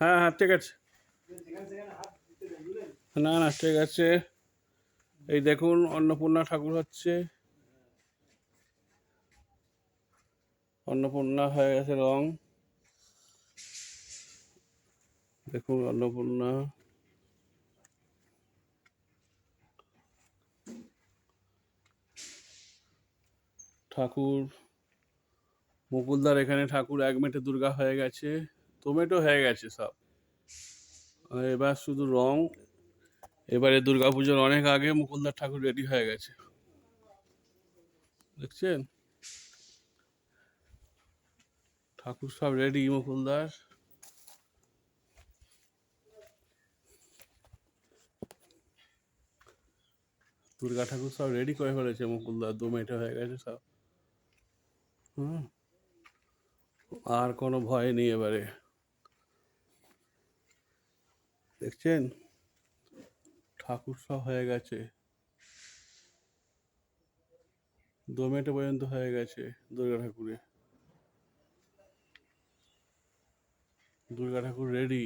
হ্যাঁ হ্যাঁ ঠিক আছে। না না, ঠিক আছে। এই দেখুন, অন্নপূর্ণা ঠাকুর হচ্ছে। অন্নপূর্ণা হয়ে গেছে রং। দেখুন, অন্নপূর্ণা। ঠাকুর, মুকুলদার এখানে ঠাকুর, এক মেটে দুর্গা হয়ে গেছে। টমেটো হয়ে গেছে সব। এবার শুধু রং। এবারে দুর্গা পুজোর অনেক আগে মুকুলদার ঠাকুর রেডি হয়ে গেছে। দেখছেন? ঠাকুর সব রেডি মুকুলদার। দুর্গা ঠাকুর সব রেডি করে ফেলেছে মুকুলদার দু মেটে হয়ে গেছে সব। হুম। আর কোনো ভয় নেই এবারে। দেখছেন? ঠাকুর সব হয়ে গেছে। দোমেটে পর্যন্ত হয়ে গেছে দুর্গা ঠাকুরে। দুর্গা ঠাকুর রেডি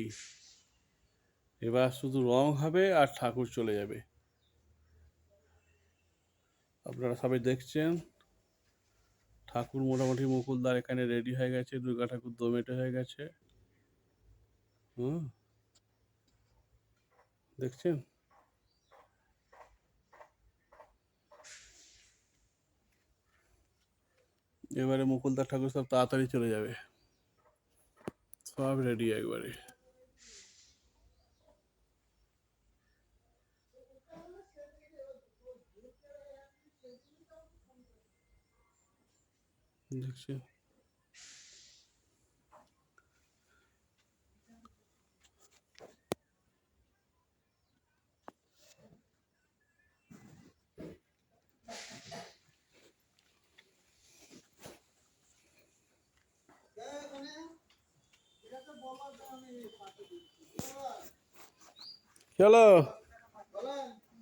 এবার শুধু রং হবে আর ঠাকুর চলে যাবে। আপনারা সবাই দেখছেন? ঠাকুর মোটামুটি মুকুলদার এখানে রেডি হয়ে গেছে, দুর্গা ঠাকুর দোমেটে হয়ে গেছে। হুম? দেখছেন এবারে মুকুলদার ঠাকুর সব তাড়াতাড়ি চলে যাবে। সব রেডি একবারে। দেখছি। চলো।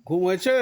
ঘুম হয়েছে?